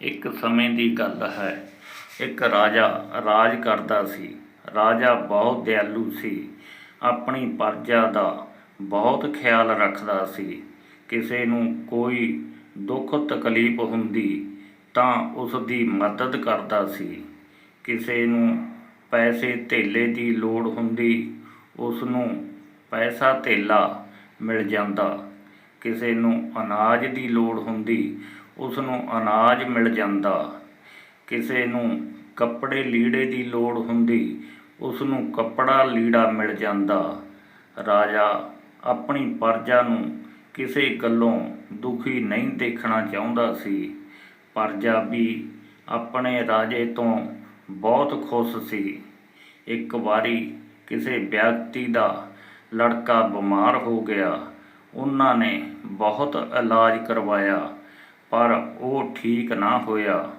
ਇੱਕ ਸਮੇਂ ਦੀ ਗੱਲ ਹੈ। ਇੱਕ ਰਾਜਾ ਰਾਜ ਕਰਦਾ ਸੀ। ਰਾਜਾ ਬਹੁਤ ਦਿਆਲੂ ਸੀ। ਆਪਣੀ ਪਰਜਾ ਦਾ ਬਹੁਤ ਖਿਆਲ ਰੱਖਦਾ ਸੀ। ਕਿਸੇ ਨੂੰ ਕੋਈ ਦੁੱਖ ਤਕਲੀਫ ਹੁੰਦੀ ਤਾਂ ਉਸ ਦੀ ਮਦਦ ਕਰਦਾ ਸੀ। ਕਿਸੇ ਨੂੰ ਪੈਸੇ ਧੇਲੇ ਦੀ ਲੋੜ ਹੁੰਦੀ, ਉਸ ਨੂੰ ਪੈਸਾ ਧੇਲਾ ਮਿਲ ਜਾਂਦਾ। ਕਿਸੇ ਨੂੰ ਅਨਾਜ ਦੀ ਲੋੜ ਹੁੰਦੀ ਉਸ ਨੂੰ ਅਨਾਜ ਮਿਲ ਜਾਂਦਾ। ਕਿਸੇ ਨੂੰ ਕੱਪੜੇ ਲੀੜੇ ਦੀ ਲੋੜ ਹੁੰਦੀ ਉਸ ਨੂੰ ਕੱਪੜਾ ਲੀੜਾ ਮਿਲ ਜਾਂਦਾ। ਰਾਜਾ ਆਪਣੀ ਪ੍ਰਜਾ ਨੂੰ ਕਿਸੇ ਗੱਲੋਂ ਦੁਖੀ ਨਹੀਂ ਦੇਖਣਾ ਚਾਹੁੰਦਾ ਸੀ। ਪ੍ਰਜਾ ਵੀ ਆਪਣੇ ਰਾਜੇ ਤੋਂ ਬਹੁਤ ਖੁਸ਼ ਸੀ। ਇੱਕ ਵਾਰੀ ਕਿਸੇ ਵਿਅਕਤੀ ਦਾ ਲੜਕਾ ਬਿਮਾਰ ਹੋ ਗਿਆ। ਉਹਨਾਂ ਨੇ ਬਹੁਤ ਇਲਾਜ ਕਰਵਾਇਆ। ਪਰ ਉਹ ਠੀਕ ਨਾ ਹੋਇਆ।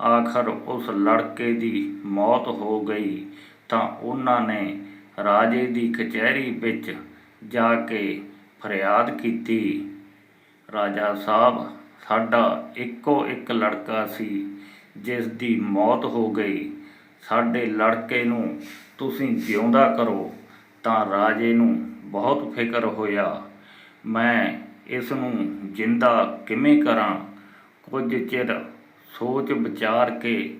ਆਖਰ ਉਸ ਲੜਕੇ ਦੀ ਮੌਤ ਹੋ ਗਈ ਤਾਂ ਉਹਨਾਂ ਨੇ ਰਾਜੇ ਦੀ ਕਚਹਿਰੀ ਵਿੱਚ ਜਾ ਕੇ ਫਰਿਆਦ ਕੀਤੀ। ਰਾਜਾ ਸਾਹਿਬ, ਸਾਡਾ ਇੱਕੋ ਇੱਕ ਲੜਕਾ ਸੀ ਜਿਸ ਦੀ ਮੌਤ ਹੋ ਗਈ। ਸਾਡੇ ਲੜਕੇ ਨੂੰ ਤੁਸੀਂ ਜਿਉਂਦਾ ਕਰੋ ਤਾਂ ਰਾਜੇ ਨੂੰ ਬਹੁਤ ਫਿਕਰ ਹੋਇਆ। ਮੈਂ ਇਸ ਨੂੰ ਜਿੰਦਾ ਕਿਵੇਂ ਕਰਾਂ? ਕੁਝ ਚਿਰ ਸੋਚ ਵਿਚਾਰ ਕੇ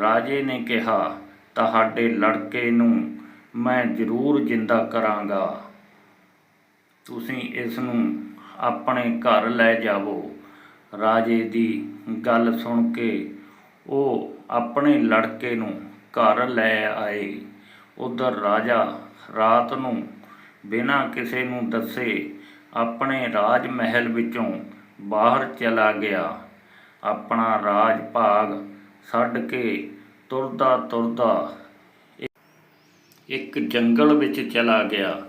ਰਾਜੇ ਨੇ ਕਿਹਾ, ਤੁਹਾਡੇ ਲੜਕੇ ਨੂੰ ਮੈਂ ਜ਼ਰੂਰ ਜਿੰਦਾ ਕਰਾਂਗਾ। ਤੁਸੀਂ ਇਸ ਨੂੰ ਆਪਣੇ ਘਰ ਲੈ ਜਾਵੋ। ਰਾਜੇ ਦੀ ਗੱਲ ਸੁਣ ਕੇ ਉਹ ਆਪਣੇ ਲੜਕੇ ਨੂੰ ਘਰ ਲੈ ਆਏ। ਉਧਰ ਰਾਜਾ ਰਾਤ ਨੂੰ ਬਿਨਾਂ ਕਿਸੇ ਨੂੰ ਦੱਸੇ ਆਪਣੇ ਰਾਜ ਮਹਿਲ ਵਿੱਚੋਂ ਬਾਹਰ ਚਲਾ ਗਿਆ। ਆਪਣਾ ਰਾਜ ਭਾਗ ਛੱਡ ਕੇ ਤੁਰਦਾ ਤੁਰਦਾ ਇੱਕ ਜੰਗਲ ਵਿੱਚ ਚਲਾ ਗਿਆ।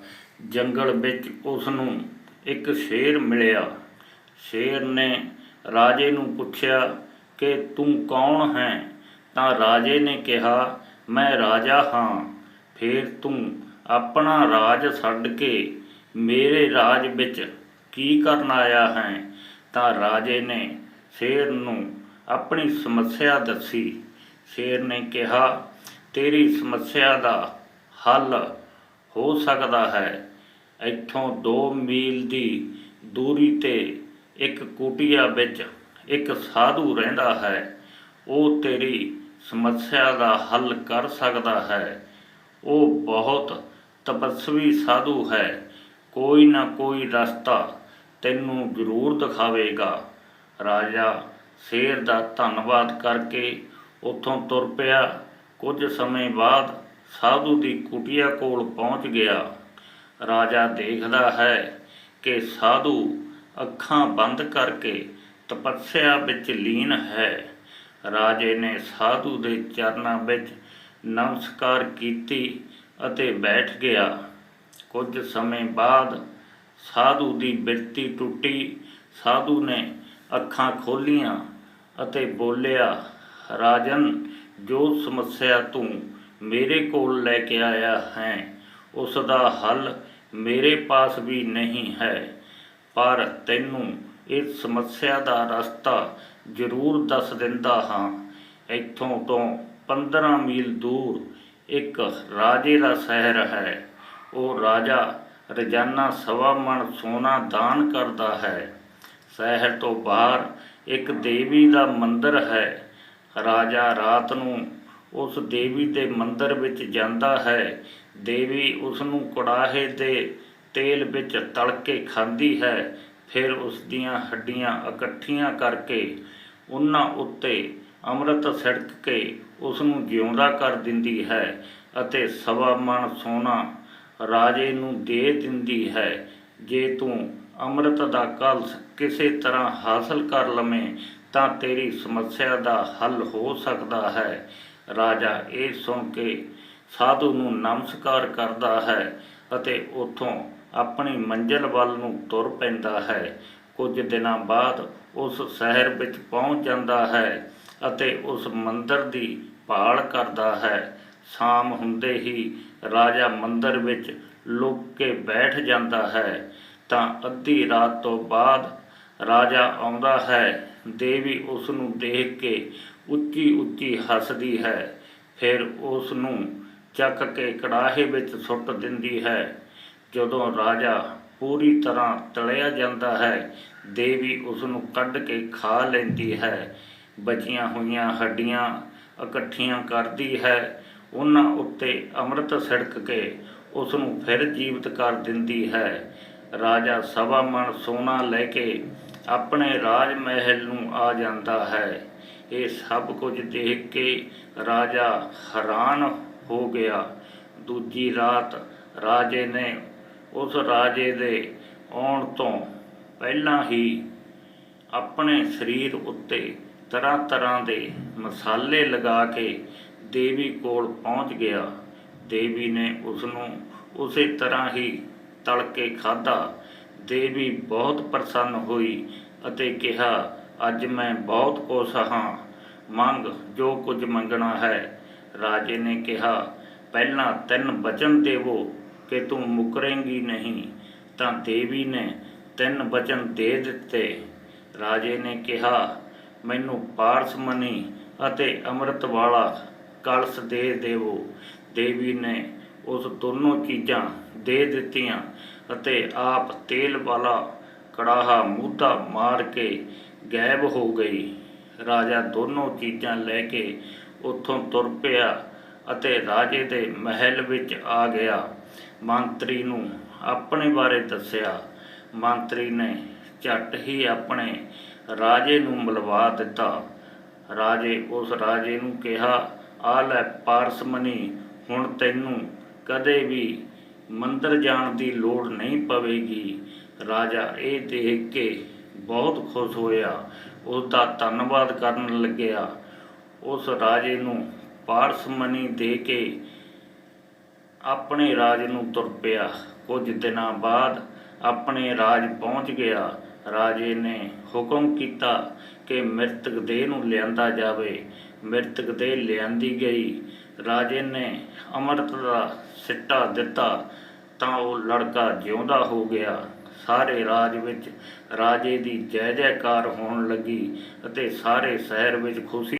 ਜੰਗਲ ਵਿੱਚ ਉਸ ਨੂੰ ਇੱਕ ਸ਼ੇਰ ਮਿਲਿਆ। ਸ਼ੇਰ ਨੇ ਰਾਜੇ ਨੂੰ ਪੁੱਛਿਆ ਕਿ, ਤੂੰ ਕੌਣ ਹੈ? ਤਾਂ ਰਾਜੇ ਨੇ ਕਿਹਾ, ਮੈਂ ਰਾਜਾ ਹਾਂ। ਫਿਰ ਤੂੰ ਆਪਣਾ ਰਾਜ ਛੱਡ ਕੇ ਮੇਰੇ ਰਾਜ ਵਿੱਚ ਕੀ ਕਰਨ ਆਇਆ ਹੈ? ਤਾਂ ਰਾਜੇ ਨੇ ਸ਼ੇਰ ਨੂੰ ਆਪਣੀ ਸਮੱਸਿਆ ਦੱਸੀ। ਸ਼ੇਰ ਨੇ ਕਿਹਾ, ਤੇਰੀ ਸਮੱਸਿਆ ਦਾ ਹੱਲ ਹੋ ਸਕਦਾ ਹੈ। ਇੱਥੋਂ 2 ਮੀਲ ਦੀ ਦੂਰੀ ਤੇ ਇੱਕ ਕੁਟੀਆ ਵਿੱਚ ਇੱਕ ਸਾਧੂ ਰਹਿੰਦਾ ਹੈ। ਉਹ ਤੇਰੀ ਸਮੱਸਿਆ ਦਾ ਹੱਲ ਕਰ ਸਕਦਾ ਹੈ। ਉਹ ਬਹੁਤ ਤਪਸਵੀ ਸਾਧੂ ਹੈ। ਕੋਈ ਨਾ ਕੋਈ ਰਸਤਾ ਤੈਨੂੰ ਜ਼ਰੂਰ ਦਿਖਾਵੇਗਾ। ਰਾਜਾ ਸ਼ੇਰ ਦਾ ਧੰਨਵਾਦ ਕਰਕੇ ਉੱਥੋਂ ਤੁਰ ਪਿਆ। ਕੁਝ ਸਮੇਂ ਬਾਅਦ ਸਾਧੂ ਦੀ ਕੁਟੀਆ ਕੋਲ ਪਹੁੰਚ ਗਿਆ। ਰਾਜਾ ਦੇਖਦਾ ਹੈ ਕਿ ਸਾਧੂ ਅੱਖਾਂ ਬੰਦ ਕਰਕੇ ਤਪੱਸਿਆ ਵਿੱਚ ਲੀਨ ਹੈ। ਰਾਜੇ ਨੇ ਸਾਧੂ ਦੇ ਚਰਨਾਂ ਵਿੱਚ ਨਮਸਕਾਰ ਕੀਤੀ ਅਤੇ ਬੈਠ ਗਿਆ। ਕੁਝ ਸਮੇਂ ਬਾਅਦ ਸਾਧੂ ਦੀ ਬਿਰਤੀ ਟੁੱਟੀ। ਸਾਧੂ ਨੇ ਅੱਖਾਂ ਖੋਲੀਆਂ ਅਤੇ ਬੋਲਿਆ, ਰਾਜਨ, ਜੋ ਸਮੱਸਿਆ ਤੂੰ ਮੇਰੇ ਕੋਲ ਲੈ ਕੇ ਆਇਆ ਹੈ, ਉਸ ਦਾ ਹੱਲ ਮੇਰੇ ਪਾਸ ਵੀ ਨਹੀਂ ਹੈ, ਪਰ ਤੈਨੂੰ ਇਸ ਸਮੱਸਿਆ ਦਾ ਰਸਤਾ ਜ਼ਰੂਰ ਦੱਸ ਦਿੰਦਾ ਹਾਂ। ਇੱਥੋਂ ਤੋਂ 15 ਮੀਲ ਦੂਰ ਇੱਕ ਰਾਜੇ ਦਾ ਸ਼ਹਿਰ ਹੈ। ਉਹ ਰਾਜਾ ਰੋਜ਼ਾਨਾ ਸਵਾ ਮਣ ਸੋਨਾ ਦਾਨ ਕਰਦਾ ਹੈ। ਸ਼ਹਿਰ ਤੋਂ ਬਾਹਰ ਇੱਕ ਦੇਵੀ ਦਾ ਮੰਦਿਰ ਹੈ। ਰਾਜਾ ਰਾਤ ਨੂੰ ਉਸ ਦੇਵੀ ਦੇ ਮੰਦਿਰ ਵਿੱਚ ਜਾਂਦਾ ਹੈ। ਦੇਵੀ ਉਸ ਨੂੰ ਕੜਾਹੇ ਦੇ ਤੇਲ ਵਿੱਚ ਤਲ ਕੇ ਖਾਂਦੀ ਹੈ। ਫਿਰ ਉਸ ਦੀਆਂ ਹੱਡੀਆਂ ਇਕੱਠੀਆਂ ਕਰਕੇ ਉਹਨਾਂ ਉੱਤੇ ਅੰਮ੍ਰਿਤ ਛਿੜਕ ਕੇ ਉਸ ਨੂੰ ਜਿਉਂਦਾ ਕਰ ਦਿੰਦੀ ਹੈ ਅਤੇ ਸਵਾ ਮਣ ਸੋਨਾ ਰਾਜੇ ਨੂੰ ਦੇ ਦਿੰਦੀ ਹੈ। ਜੇ ਤੂੰ ਅੰਮ੍ਰਿਤ ਦਾ ਕਲਸ ਕਿਸੇ ਤਰ੍ਹਾਂ ਹਾਸਲ ਕਰ ਲਵੇਂ ਤਾਂ ਤੇਰੀ ਸਮੱਸਿਆ ਦਾ ਹੱਲ ਹੋ ਸਕਦਾ ਹੈ। ਰਾਜਾ ਇਹ ਸੁਣ ਕੇ ਸਾਧੂ ਨੂੰ ਨਮਸਕਾਰ ਕਰਦਾ ਹੈ ਅਤੇ ਉਥੋਂ ਆਪਣੀ ਮੰਜ਼ਿਲ ਵੱਲ ਨੂੰ ਤੁਰ ਪੈਂਦਾ ਹੈ। ਕੁਝ ਦਿਨਾਂ ਬਾਅਦ ਉਸ ਸ਼ਹਿਰ ਵਿੱਚ ਪਹੁੰਚ ਜਾਂਦਾ ਹੈ ਅਤੇ ਉਸ ਮੰਦਰ ਦੀ ਭਾਲ ਕਰਦਾ ਹੈ। ਸ਼ਾਮ ਹੁੰਦੇ ਹੀ ਰਾਜਾ ਮੰਦਰ ਵਿੱਚ ਲੁੱਕ ਕੇ ਬੈਠ ਜਾਂਦਾ ਹੈ। ਤਾਂ ਅੱਧੀ ਰਾਤ ਤੋਂ ਬਾਅਦ ਰਾਜਾ ਆਉਂਦਾ ਹੈ। ਦੇਵੀ ਉਸ ਨੂੰ ਦੇਖ ਕੇ ਉੱਚੀ ਉੱਚੀ ਹੱਸਦੀ ਹੈ। ਫਿਰ ਉਸ ਨੂੰ ਚੱਕ ਕੇ ਕੜਾਹੇ ਵਿੱਚ ਸੁੱਟ ਦਿੰਦੀ ਹੈ। ਜਦੋਂ ਰਾਜਾ ਪੂਰੀ ਤਰ੍ਹਾਂ ਤਲਿਆ ਜਾਂਦਾ ਹੈ, ਦੇਵੀ ਉਸ ਨੂੰ ਕੱਢ ਕੇ ਖਾ ਲੈਂਦੀ ਹੈ। ਬਚੀਆਂ ਹੋਈਆਂ ਹੱਡੀਆਂ ਇਕੱਠੀਆਂ ਕਰਦੀ ਹੈ। ਉਹਨਾਂ ਉੱਤੇ ਅੰਮ੍ਰਿਤ ਛਿੜਕ ਕੇ ਉਸ ਨੂੰ ਫਿਰ ਜੀਵਤ ਕਰ ਦਿੰਦੀ ਹੈ। ਰਾਜਾ ਸਵਾ ਮਣ ਸੋਨਾ ਲੈ ਕੇ ਆਪਣੇ ਰਾਜ ਮਹਿਲ ਨੂੰ ਆ ਜਾਂਦਾ ਹੈ। ਇਹ ਸਭ ਕੁਝ ਦੇਖ ਕੇ ਰਾਜਾ ਹੈਰਾਨ ਹੋ ਗਿਆ। ਦੂਜੀ ਰਾਤ ਰਾਜੇ ਨੇ ਉਸ ਰਾਜੇ ਦੇ ਆਉਣ ਤੋਂ ਪਹਿਲਾਂ ਹੀ ਆਪਣੇ ਸਰੀਰ ਉੱਤੇ ਤਰ੍ਹਾਂ ਤਰ੍ਹਾਂ ਦੇ ਮਸਾਲੇ ਲਗਾ ਕੇ ਦੇਵੀ ਕੋਲ ਪਹੁੰਚ ਗਿਆ। ਦੇਵੀ ਨੇ ਉਸ ਨੂੰ ਉਸੇ ਤਰ੍ਹਾਂ ਹੀ ਤਲ ਕੇ ਖਾਧਾ। ਦੇਵੀ ਬਹੁਤ ਪ੍ਰਸੰਨ ਹੋਈ ਅਤੇ ਕਿਹਾ, ਅੱਜ ਮੈਂ ਬਹੁਤ ਖੁਸ਼ ਹਾਂ। ਮੰਗ, ਜੋ ਕੁਝ ਮੰਗਣਾ ਹੈ। ਰਾਜੇ ਨੇ ਕਿਹਾ, ਪਹਿਲਾਂ ਤਿੰਨ ਬਚਨ ਦੇਵੋ ਕਿ ਤੂੰ ਮੁਕਰੇਂਗੀ ਨਹੀਂ। ਤਾਂ ਦੇਵੀ ਨੇ ਤਿੰਨ ਬਚਨ ਦੇ ਦਿੱਤੇ। ਰਾਜੇ ਨੇ ਕਿਹਾ, ਮੈਨੂੰ ਪਾਰਸਮਨੀ ਅਤੇ ਅੰਮ੍ਰਿਤ ਵਾਲਾ ਕਲਸ ਦੇ ਦੇਵੋ। ਦੇਵੀ ਨੇ ਉਸ ਦੋਨੋਂ ਚੀਜ਼ਾਂ ਦੇ ਦਿੱਤੀਆਂ ਅਤੇ ਆਪ ਤੇਲ ਵਾਲਾ ਕੜਾਹਾ ਮੂਧਾ ਮਾਰ ਕੇ ਗਾਇਬ ਹੋ ਗਈ। ਰਾਜਾ ਦੋਨੋਂ ਚੀਜ਼ਾਂ ਲੈ ਕੇ ਉੱਥੋਂ ਤੁਰ ਪਿਆ ਅਤੇ ਰਾਜੇ ਦੇ ਮਹਿਲ ਵਿੱਚ ਆ ਗਿਆ। ਮੰਤਰੀ ਨੂੰ ਆਪਣੇ ਬਾਰੇ ਦੱਸਿਆ। ਮੰਤਰੀ ਨੇ ਝੱਟ ਹੀ ਆਪਣੇ ਰਾਜੇ ਨੂੰ ਮਿਲਵਾ ਦਿੱਤਾ। ਰਾਜੇ ਉਸ ਰਾਜੇ ਨੂੰ ਕਿਹਾ, ਆ ਲੈ ਪਾਰਸਮਨੀ ਹੁਣ ਤੈਨੂੰ ਕਦੇ ਵੀ ਮੰਦਰ ਜਾਣ ਦੀ ਲੋੜ ਨਹੀਂ ਪਵੇਗੀ। ਰਾਜਾ ਇਹ ਦੇਖ ਕੇ ਬਹੁਤ ਖੁਸ਼ ਹੋਇਆ। ਉਸ ਦਾ ਧੰਨਵਾਦ ਕਰਨ ਲੱਗਿਆ। ਉਸ ਰਾਜੇ ਨੂੰ ਪਾਰਸਮਨੀ ਦੇ ਕੇ ਆਪਣੇ ਰਾਜ ਨੂੰ ਤੁਰ ਪਿਆ। ਕੁਝ ਦਿਨਾਂ ਬਾਅਦ ਆਪਣੇ ਰਾਜ ਪਹੁੰਚ ਗਿਆ। ਰਾਜੇ ਨੇ ਹੁਕਮ ਕੀਤਾ ਕਿ ਮ੍ਰਿਤਕ ਦੇਹ ਨੂੰ ਲਿਆਂਦਾ ਜਾਵੇ। ਮ੍ਰਿਤਕ ਦੇ ਲਿਆਂਦੀ ਗਈ। ਰਾਜੇ ਨੇ ਅੰਮ੍ਰਿਤ ਦਾ ਸਿੱਟਾ ਦਿੱਤਾ ਤਾਂ ਉਹ ਲੜਕਾ ਜਿਉਂਦਾ ਹੋ ਗਿਆ। ਸਾਰੇ ਰਾਜ ਵਿੱਚ ਰਾਜੇ ਦੀ ਜੈ ਜੈਕਾਰ ਹੋਣ ਲੱਗੀ ਅਤੇ ਸਾਰੇ ਸ਼ਹਿਰ ਵਿੱਚ ਖੁਸ਼ੀ